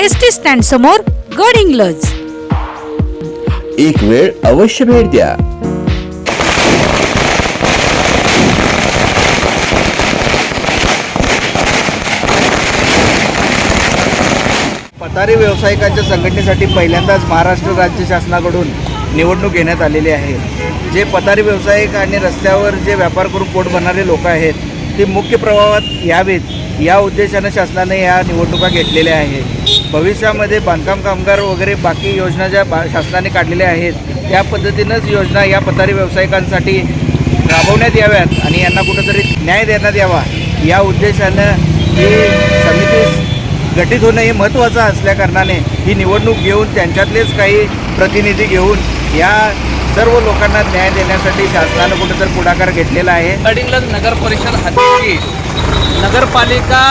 S T stand समोर गड इंग्लज. एक वेळ अवश्य भेट द्या. पतारी व्यावसायिकांच्या संघटनेसाठी पहिल्यांदाच महाराष्ट्र राज्य शासनाकडून निवडणूक घेण्यात आलेली आहे. जे पतारी व्यावसायिक आणि रस्त्यावर जे व्यापार करून पोट भरणारे लोक आहेत ते मुख्य प्रवाहात यावेत. या उद्देशानं शासनाने या निवडणुका घेतलेल्या आहेत. भविष्यामध्ये बांधकाम कामगार वगैरे बाकी योजना ज्या बा शासनाने काढलेल्या आहेत त्या पद्धतीनंच योजना या पथारी व्यावसायिकांसाठी राबवण्यात याव्यात आणि यांना कुठंतरी न्याय देण्यात यावा या उद्देशानं ही समिती गठीत होणं हे महत्त्वाचं असल्याकारणाने ही निवडणूक घेऊन त्यांच्यातलेच काही प्रतिनिधी घेऊन या सर्व लोकांना न्याय देण्यासाठी शासनानं कुठंतरी पुढाकार घेतलेला आहे. गडिंग्लज नगर परिषद हद्दीची नगरपालिका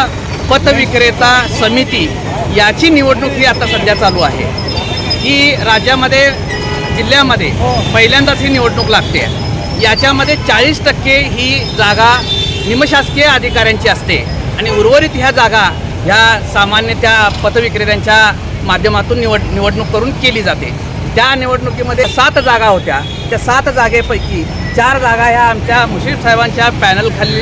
पतविक्रेता समिती याची निवडणूक ही आता सध्या चालू आहे. ही राज्यामध्ये जिल्ह्यामध्ये पहिल्यांदाच ही निवडणूक लागते. याच्यामध्ये चाळीस टक्के ही जागा निमशासकीय अधिकाऱ्यांची असते. आणि उर्वरित ह्या जागा ह्या सामान्य त्या पथविक्रेत्यांच्या माध्यमातून निवड निवडणूक करून केली जाते. त्या निवडणुकीमध्ये सात जागा होत्या. त्या सात जागेपैकी चार जागा ह्या आमच्या मुश्रीफ साहेबांच्या पॅनलखाली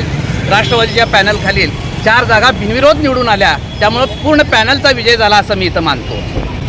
राष्ट्रवादीच्या पॅनलखालील चार जागा बिनविरोध निवडून आल्या. त्यामुळं पूर्ण पॅनलचा विजय झाला असं मी इथं मानतो.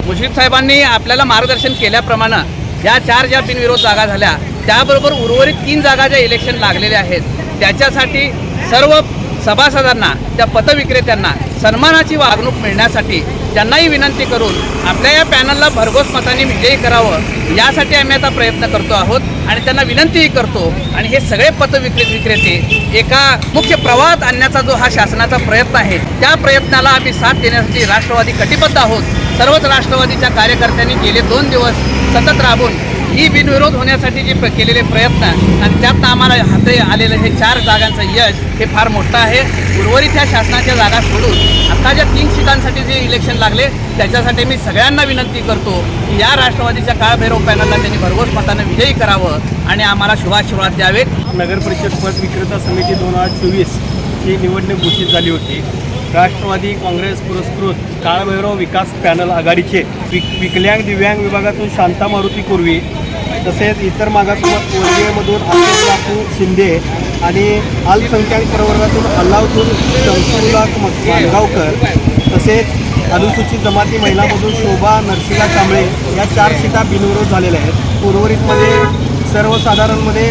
मुश्रीफ साहेबांनी आपल्याला मार्गदर्शन केल्याप्रमाणे या चार ज्या बिनविरोध जागा झाल्या त्याबरोबर उर्वरित तीन जागा ज्या इलेक्शन लागलेल्या आहेत त्याच्यासाठी सर्व सभासदांना त्या पतविक्रेत्यांना सन्मानाची वागणूक मिळण्यासाठी त्यांनाही विनंती करून आपल्या या पॅनलला भरघोस मताने विजयी करावं यासाठी आम्ही आता प्रयत्न करतो आहोत आणि त्यांना विनंतीही करतो. आणि हे सगळे पथविक्रे विक्रेते एका मुख्य प्रवाहात आणण्याचा जो हा शासनाचा प्रयत्न आहे त्या प्रयत्नाला आम्ही साथ देण्यासाठी राष्ट्रवादी कटिबद्ध आहोत. सर्वच राष्ट्रवादीच्या कार्यकर्त्यांनी गेले दोन दिवस सतत राबून ही बिनविरोध होण्यासाठी जे प्र- केलेले प्रयत्न आणि त्यात आम्हाला हाती आलेलं हे चार जागांचं यश हे फार मोठं आहे. उर्वरित ह्या शासनाच्या जागा सोडून आता ज्या तीन सीटांसाठी जे इलेक्शन लागले त्याच्यासाठी मी सगळ्यांना विनंती करतो की या राष्ट्रवादीच्या काळभैरव पॅनलला त्यांनी भरघोस मतानं विजयी करावं आणि आम्हाला शुभाशीर्वाद द्यावेत. नगर परिषद पद विक्रेता समिती दोन हजार चोवीस ही निवडणूक घोषित झाली होती. राष्ट्रवादी काँग्रेस पुरस्कृत काळभैरव विकास पॅनल आघाडीचे विक विकलांग दिव्यांग विभागातून शांता मारुती कुर्वी तसेच इतर मागासवर्ग वर्गीयमधून अशोक बापू शिंदे आणि अल्पसंख्याक प्रवर्गातून अल्लावतून शमसुल्ला मानगावकर तसेच अनुसूचित जमाती महिलामधून शोभा नरसिंगा कांबळे या चार सीटा बिनविरोध झालेल्या आहेत. उर्वरितमध्ये सर्वसाधारणमध्ये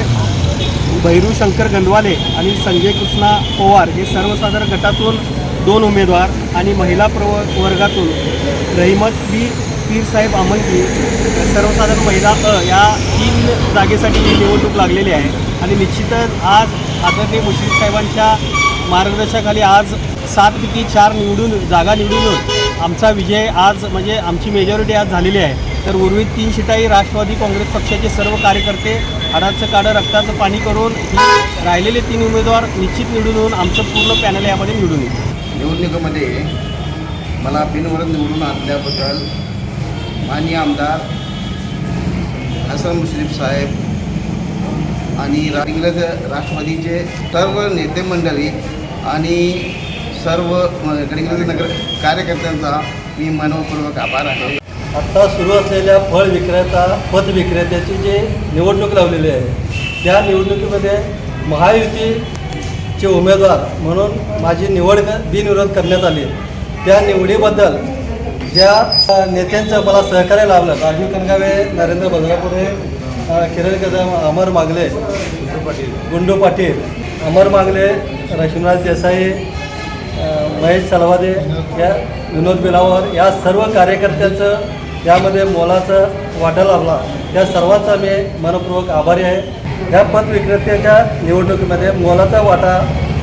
भैरू शंकर गंडवाले आणि संजय कृष्णा पवार हे सर्वसाधारण गटातून दोन उमेदवार आणि महिला प्रव वर्गातून रहिमत बी पीरसाहेब आमंत्री सर्वसाधारण महिला अ या तीन जागेसाठी ही निवडणूक लागलेली आहे. आणि निश्चितच आज आदरणीय मुश्रीफ साहेबांच्या मार्गदर्शनाखाली आज सातपैकी चार निवडून जागा निवडून आमचा विजय आज म्हणजे आमची मेजॉरिटी आज झालेली आहे. तर उर्वरित तीन शिटाही राष्ट्रवादी काँग्रेस पक्षाचे सर्व कार्यकर्ते हाडाचं काढं रक्ताचं पाणी करून ही राहिलेले तीन उमेदवार निश्चित निवडून येऊन आमचं पूर्ण पॅनल यामध्ये निवडून येईल. निवडणुकीमध्ये मला बिनविरोध निवडून आणल्याबद्दल माननीय आमदार हसन मुश्रीफ साहेब आणि रा- इंग्रज राष्ट्रवादीचे सर्व नेते मंडळी आणि सर्व गडिंग्रज नगर कार्यकर्त्यांचा मी मनपूर्वक आभार आहे. आत्ता सुरू असलेल्या फळ विक्रेता पत विक्रेत्याची जी निवडणूक लावलेली आहे त्या निवडणुकीमध्ये महायुतीचे उमेदवार म्हणून माझी निवड बिनविरोध करण्यात आली त्या निवडीबद्दल ज्या नेत्यांचं मला सहकार्य लाभलं राजीव कनगावे नरेंद्र बजरापुरे किरण कदम अमर मागले गुंडू पाटील अमर मागले रश्मीराज देसाई महेश सलवादे या विनोद बिलावर या सर्व कार्यकर्त्यांचं यामध्ये मोलाचा वाटा लाभला या सर्वांचा मी मनपूर्वक आभारी आहे. या पदविक्रेत्याच्या निवडणुकीमध्ये मोलाचा वाटा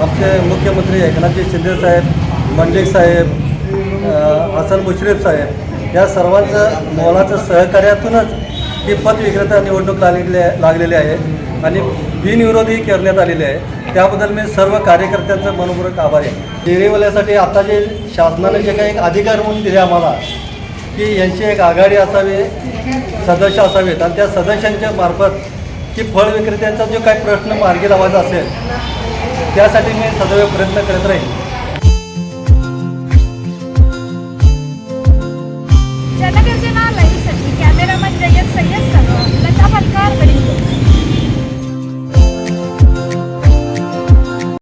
आमचे मुख्यमंत्री एकनाथजी शिंदे साहेब मंडलिक साहेब हसन मुश्रीफ साहेब या सर्वांचं मोलाचं सहकार्यातूनच ही पदविक्रेता निवडणूक लागलेली लागलेली आहे आणि बिनविरोधी करण्यात आलेली आहे. त्याबद्दल मी सर्व कार्यकर्त्यांचं मनपूर्वक आभारी आहे. डेरीवाल्यासाठी आता जे शासनाने जे काही एक अधिकार म्हणून दिले आम्हाला की यांची एक आघाडी असावी सदस्य असावेत आणि त्या सदस्यांच्या मार्फत की फळ विक्रेत्यांचा जो काही प्रश्न मार्गी लावायचा असेल त्यासाठी मी सदैव प्रयत्न करत राहील